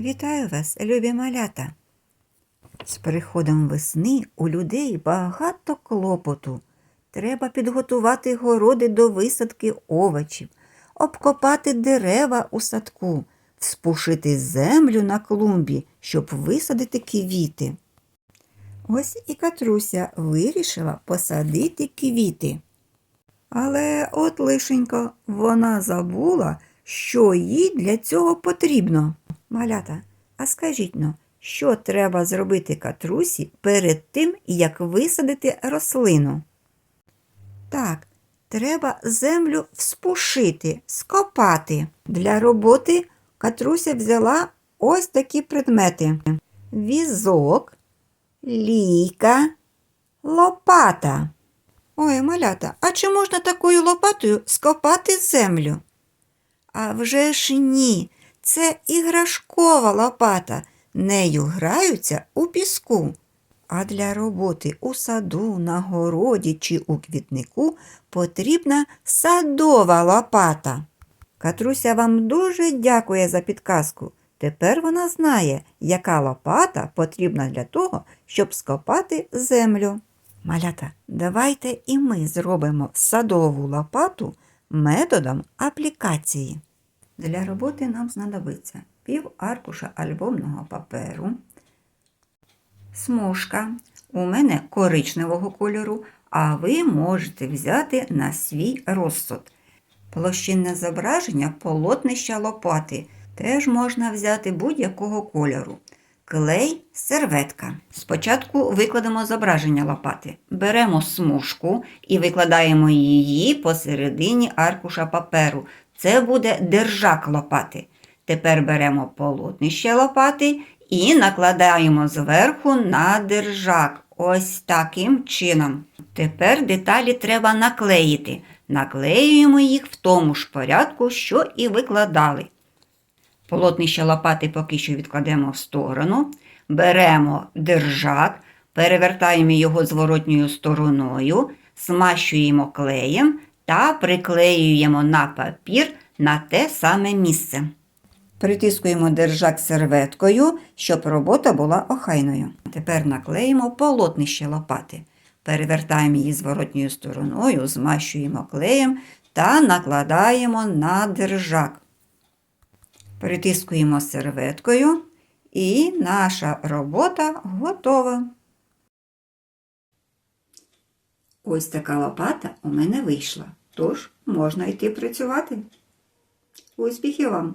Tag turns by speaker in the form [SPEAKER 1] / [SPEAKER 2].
[SPEAKER 1] Вітаю вас, любі малята! З приходом весни у людей багато клопоту. Треба підготувати городи до висадки овочів, обкопати дерева у садку, вспушити землю на клумбі, щоб висадити квіти. Ось і Катруся вирішила посадити квіти. Але от лишенько вона забула, що їй для цього потрібно. Малята, а скажіть но, що треба зробити катрусі перед тим, як висадити рослину? Так, треба землю вспушити, скопати. Для роботи катруся взяла ось такі предмети: візок, лійка, лопата. Ой, малята, а чи можна такою лопатою скопати землю? А вже ж ні, це іграшкова лопата. Нею граються у піску. А для роботи у саду, на городі чи у квітнику потрібна садова лопата. Катруся вам дуже дякує за підказку. Тепер вона знає, яка лопата потрібна для того, щоб скопати землю. Малята, давайте і ми зробимо садову лопату методом аплікації. Для роботи нам знадобиться пів аркуша альбомного паперу, смужка, у мене коричневого кольору, а ви можете взяти на свій розсуд. Площинне зображення полотнища лопати теж можна взяти будь-якого кольору. Клей, серветка. Спочатку викладемо зображення лопати. Беремо смужку і викладаємо її посередині аркуша паперу. Це буде держак лопати. Тепер беремо полотнище лопати і накладаємо зверху на держак. Ось таким чином. Тепер деталі треба наклеїти. Наклеюємо їх в тому ж порядку, що і викладали. Полотнище лопати поки що відкладемо в сторону. Беремо держак, перевертаємо його зворотньою стороною, смащуємо клеєм та приклеюємо на папір на те саме місце. Притискуємо держак серветкою, щоб робота була охайною. Тепер наклеїмо полотнище лопати. Перевертаємо її зворотньою стороною, змащуємо клеєм та накладаємо на держак. Притискуємо серветкою і наша робота готова. Ось така лопата у мене вийшла, тож можна йти працювати. Успіхів вам!